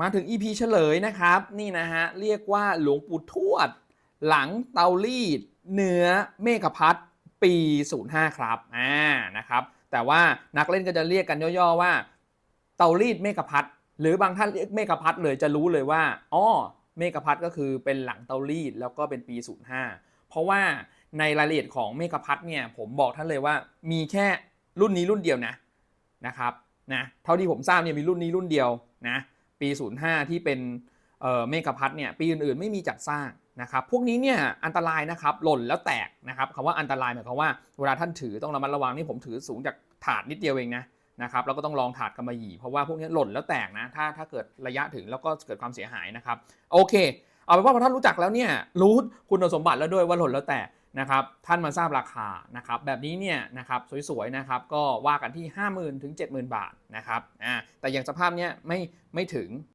มาถึง EP เฉลยนะครับ นี่นะฮะ เรียกว่าหลวงปู่ทวด หลังเตารีดเนื้อเมฆพัฒน์ปี 05 ครับอ่านะครับ แต่ว่านักเล่นก็จะเรียกกันย่อๆว่า เตารีดเมฆพัฒน์หรือบางท่านเรียกเมฆพัฒน์เลยจะรู้เลยว่าอ๋อเมฆพัฒน์ก็คือเป็นหลังเตารีดแล้วก็เป็นปี 05 เพราะว่าในรายละเอียดของเมฆพัฒน์เนี่ยผมบอกท่านเลยว่ามีแค่รุ่นนี้รุ่นเดียวนะนะครับนะเท่าที่ผมทราบเนี่ยมีรุ่นนี้รุ่นเดียวนะ ปี 05 ที่เป็นเอ่อเมฆพัฒน์เนี่ยปีอื่นๆไม่มีจัดสร้างนะครับพวกนี้เนี่ยอันตรายนะครับหล่นแล้วแตกนะครับคำว่าอันตรายหมายความว่าเวลาท่านถือต้องระมัดระวังนี่ผมถือสูงจากถาดนิดเดียวเองนะนะครับแล้วก็ต้องลองถาดกำมะหยี่เพราะว่าพวกนี้หล่นแล้วแตกนะถ้าถ้าเกิดระยะถึงแล้วก็เกิดความเสียหายนะครับโอเค เอาเป็นว่าพอท่านรู้จักแล้วเนี่ยรู้คุณสมบัติแล้วด้วยว่าหล่นแล้วแตก นะครับท่านมาทราบราคานะครับแบบนี้เนี่ยนะครับสวยๆนะครับก็ว่ากันที่ 50,000ถึง70,000 บาทนะครับอ่าแต่อย่างสภาพเนี้ยไม่ไม่ถึง